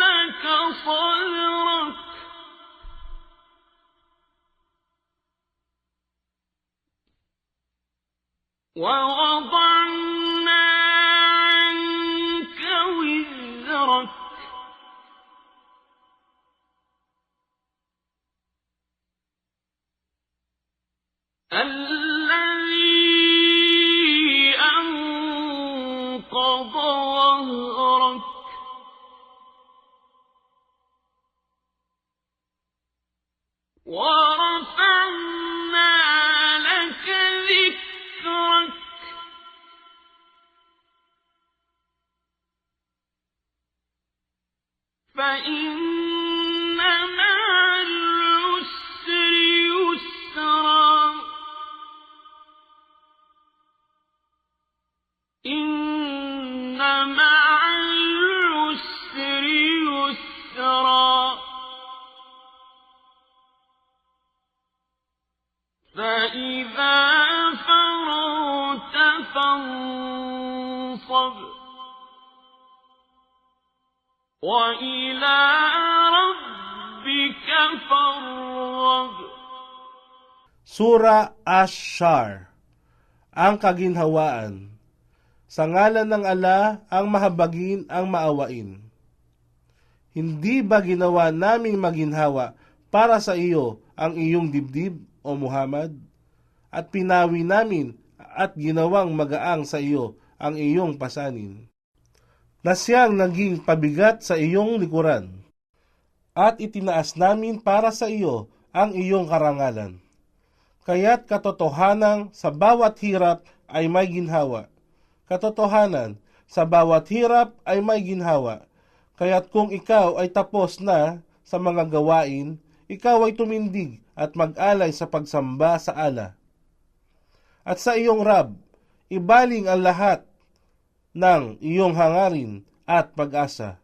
لك صدرك. عنك وزرك. الذي أنقض ظهرك لك ذكرك. فإن فإذا فرغت فانصب وإلى ربك فارغب Sura Ash-Shar Ang kaginhawaan Sa ngalan ng ala ang mahabagin ang maawain. Hindi ba ginawa naming maginhawa para sa iyo ang iyong dibdib, O Muhammad? At pinawi namin at ginawang magaang sa iyo ang iyong pasanin. Na siyang naging pabigat sa iyong likuran. At itinaas namin para sa iyo ang iyong karangalan kaya't katotohanan sa bawat hirap ay may ginhawa. Katotohanan, sa bawat hirap ay may ginhawa. Kaya't kung ikaw ay tapos na sa mga gawain, ikaw ay tumindig at mag-alay sa pagsamba sa ala. At sa iyong Rab, ibaling ang lahat ng iyong hangarin at pag-asa.